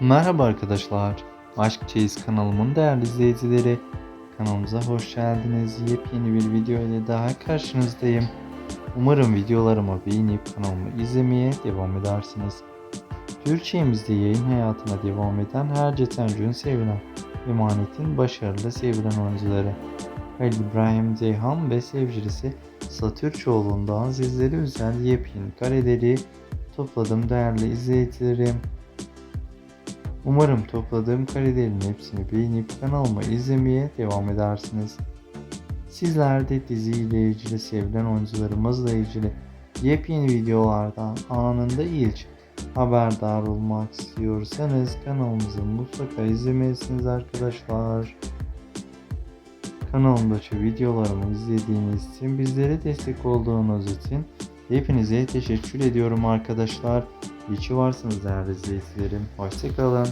Merhaba arkadaşlar. Aşk Çeyiz kanalımın değerli izleyicileri. Kanalımıza hoş geldiniz. Yepyeni bir video ile daha karşınızdayım. Umarım videolarımı beğenip kanalımı izlemeye devam edersiniz. Türkçemizde yayın hayatına devam eden her Cetencü'nün sevilen Emanet'in başarılı sevilen oyuncuları Halil İbrahim Ceyhan ve sevgilisi Satürçoğlu'ndan sizlere özel yepyeni kareleri topladım değerli izleyicilerim. Umarım topladığım karelerin hepsini beğenip kanalıma izlemeye devam edersiniz. Sizler de diziyle ilgili sevilen oyuncularımızla ilgili yepyeni videolardan anında ilk haberdar olmak istiyorsanız kanalımızı mutlaka izlemelisiniz arkadaşlar. Kanalımdaki videolarımı izlediğiniz için bizlere destek olduğunuz için hepinize teşekkür ediyorum arkadaşlar. İyi ki varsınız değerli izleyicilerim. Hoşçakalın.